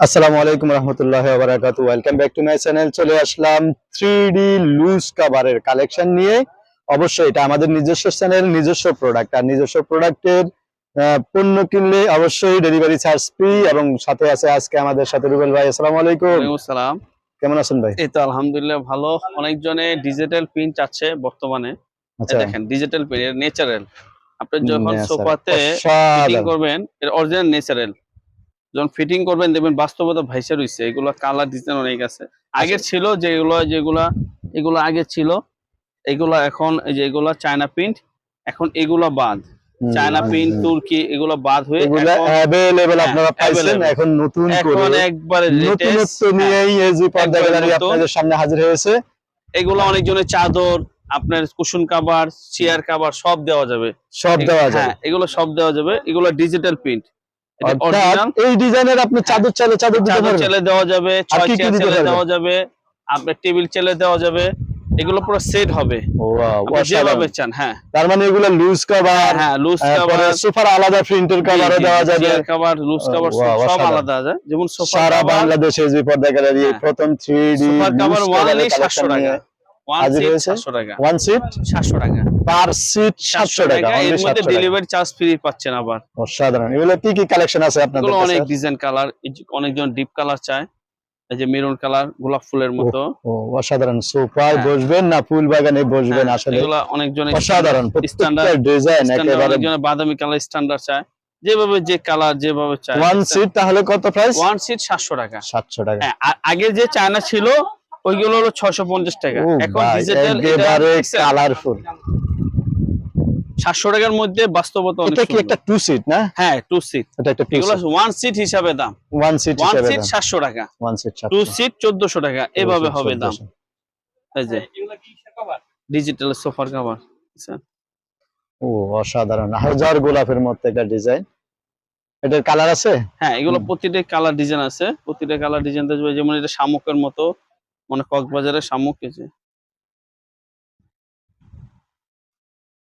আসসালামু আলাইকুম রহমতুল্লাহ বারাকাতু। Welcome back to my channel চলে আসলাম থ্রি ডি লুজ কাভারের কালেকশন নিয়ে। অবশ্যই এটা আমাদের নিজস্ব চ্যানেল নিজস্ব প্রোডাক্ট আর নিজস্ব প্রোডাক্টের পণ্য কিনলে অবশ্যই ডেলিভারি চার্জ ফ্রি এবং সাথে আছে আজকে আমাদের সাথে রুবেল ভাই। আসসালামু আলাইকুম। আসসালাম। কেমন আছেন ভাই? এই তো আলহামদুলিল্লাহ ভালো। অনেকজনে ডিজিটাল প্রিন্ট চাচ্ছে বর্তমানে। আচ্ছা। দেখেন ডিজিটাল প্রিন্ট এর ন্যাচারাল আপনি যখন সোফাতে করবেন এর অরিজিনাল ন্যাচারাল যখন ফিটিং করবেন দেখবেন বাস্তবতা ভাইসা রইছে। এগুলো কালার ডিজাইন অনেক আছে। আগের ছিল যেগুলো যেগুলা এগুলো আগে ছিল এগুলা এখন এই যে এগুলা চায়না প্রিন্ট এখন এগুলো বাদ। চায়না প্রিন্ট তুর্কি এগুলো বাদ হয়ে হ্যাঁ, আপনারা পাইছেন এখন নতুন এখন একবারে হ্যাঁ, নিয়েই এজি পর্দা গ্যালারি আপনাদের সামনে হাজির হয়েছে। এগুলো অনেকজনের চাদর আপনার কুশন কাভার চেয়ার কাভার সব দেওয়া যাবে। সব দেওয়া যায় হ্যাঁ এগুলো সব দেওয়া যাবে। এগুলো ডিজিটাল প্রিন্ট এই ডিজাইনের আপনি চাদর চাইলে চাদর দিতে পারবেন। চেলে দেওয়া যাবে ছয় চেয়ার দিতে দেওয়া যাবে আপনার টেবিল চেলে দেওয়া যাবে এগুলো পুরো সেট হবে। যেভাবে চান হ্যাঁ। তার মানে এগুলো লুজ কভার হ্যাঁ লুজ কাভার সোফার আলাদা প্রিন্টের কভারও দেওয়া যাবে। কাভার লুজ কাভার সব আলাদা যায় যেমন সোফা সারা বাংলাদেশে এসবি পর্দা গ্যালারি। প্রথম থ্রি ডি সোফার কাভার ওয়ানলি সাতশো টাকা। ওয়ান সিট হয়েছে? সাতশো টাকা। ওয়ান সিট সাতশো টাকা। পার সিট সাতশো টাকা। এর মধ্যে ডেলিভারি চার্জ ফ্রি পাচ্ছেন আবার। অসাধারণ। এগুলো কি কি কালেকশন আছে আপনাদের এগুলো অনেক ডিজাইন কালার অনেকজন ডিপ কালার চায়। এই যে মেরুন কালার গোলাপ ফুলের মতো। অসাধারণ। সোফায় হ্যাঁ। বসবেন না ফুল বাগানে বসবেন হ্যাঁ, আসলে? এগুলা অনেকজন অসাধারণ। স্ট্যান্ডার্ড ডিজাইন একেবারে অনেকজন বাদামি কালার স্ট্যান্ডার্ড চায়। যেভাবে যে কালার যেভাবে চায়। ওয়ান সিট তাহলে কত প্রাইস ওয়ান সিট সাতশো টাকা। সাতশো টাকা। হ্যাঁ আগে যে চায়না ছিল ওইগুলো হলো ছয়শো পঞ্চাশ টাকা। ও এখন ডিজিটাল কালারফুল সাতশো টাকার মধ্যে বাস্তবতা এটা কি একটা টু সিট না? হ্যাঁ টু সিট এটা একটা টু সিট ওয়ান সিট হিসাবে দাম। ওয়ান সিট ওয়ান সিট সাতশো টাকা। ওয়ান সিট টু সিট টাকা। এভাবে হবে দাম। এই যে ডিজিটাল সোফার কাভার ও অসাধারণ। হাজার গোলাপের মতো একটা ডিজাইন এটার কালার আছে? হ্যাঁ এগুলো প্রতিটা কালার ডিজাইন আছে। প্রতিটা কালার ডিজাইন যেমন এটা শামুকের মতো। মানে কক্সবাজারের শামুক যে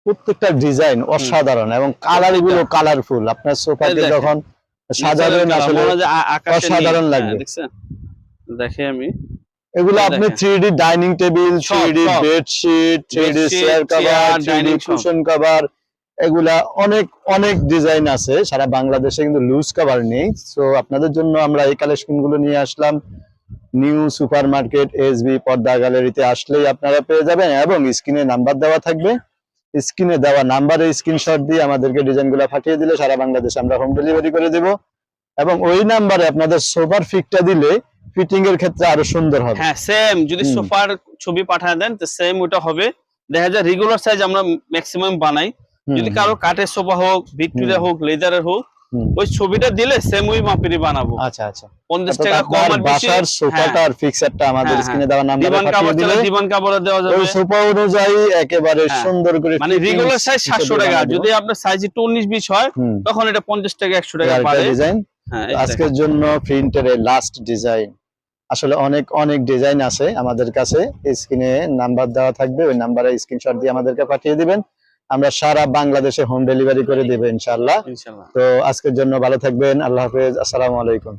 প্রত্যেকটা ডিজাইন অসাধারণ এবং কালারগুলো কালারফুল আপনার দেখেন। যখন সাজাবেন আসলে। অসাধারণ হ্যাঁ, লাগবে। দেখছেন দেখে আমি এগুলো আপনি দেখেন। থ্রি ডি ডাইনিং টেবিল সব, three D bedsheet three D Bedsheet, chair cover chair, three D dining সব। কুশন কভার এগুলা অনেক অনেক ডিজাইন আছে সারা বাংলাদেশে কিন্তু লুজ কভার নেই সো আপনাদের জন্য আমরা এই কালেকশনগুলো নিয়ে আসলাম নিউ সুপার মার্কেট এসবি পর্দা গ্যালারিতে আসলেই আপনারা পেয়ে যাবেন এবং স্ক্রিনে নাম্বার দেওয়া থাকবে। স্ক্রিনে দেওয়া নাম্বারে স্ক্রিনশট দিয়ে আমাদেরকে ডিজাইনগুলো পাঠিয়ে দিলে সারা বাংলাদেশে আমরা হোম ডেলিভারি করে দেব। এবং ওই নাম্বারে আপনাদের সোফার ফিকটা দিলে ফিটিং এর ক্ষেত্রে আরও সুন্দর হবে। হ্যাঁ সেম যদি। সোফার ছবি পাঠায় দেন তো সেম ওটা হবে। দেখা যায় রেগুলার সাইজ আমরা ম্যাক্সিমাম বানাই। যদি কারও কাঠের সোফা হোক ভিক্টোরিয়া হোক লেদারের হোক। ওই ছবিটা দিলে সেম ওই মাপেরই বানাবো। আচ্ছা আচ্ছা। পঞ্চাশ অর্থাৎ টাকা কম আর বাসার সোফাটা আর ফিক্সারটা আমাদের হ্যাঁ, স্ক্রিনে দেওয়া নাম্বারে দিবান কাপড় দিলে দিবান কাপড় দেওয়া যাবে। ওই সোফা অনুযায়ী একেবারে হ্যাঁ। সুন্দর করে মানে রেগুলার সাইজ হিসেবে সাতশো টাকা। যদি আপনার সাইজ একটু উনিশ বিশ হয় তখন এটা পঞ্চাশ টাকা একশো টাকা আরেকটা বাড়ে ডিজাইন হ্যাঁ। আজকের জন্য প্রিন্টের লাস্ট ডিজাইন আসলে অনেক অনেক ডিজাইন আছে আমাদের কাছে। স্ক্রিনে নাম্বার দেওয়া থাকবে ওই নাম্বারে স্ক্রিনশট দিয়ে আমাদেরকে পাঠিয়ে দিবেন। আমরা সারা বাংলাদেশে হোম ডেলিভারি করে দেবো ইনশাল্লাহ তো আজকের জন্য ভালো থাকবেন আল্লাহ হাফেজ আসসালামু আলাইকুম।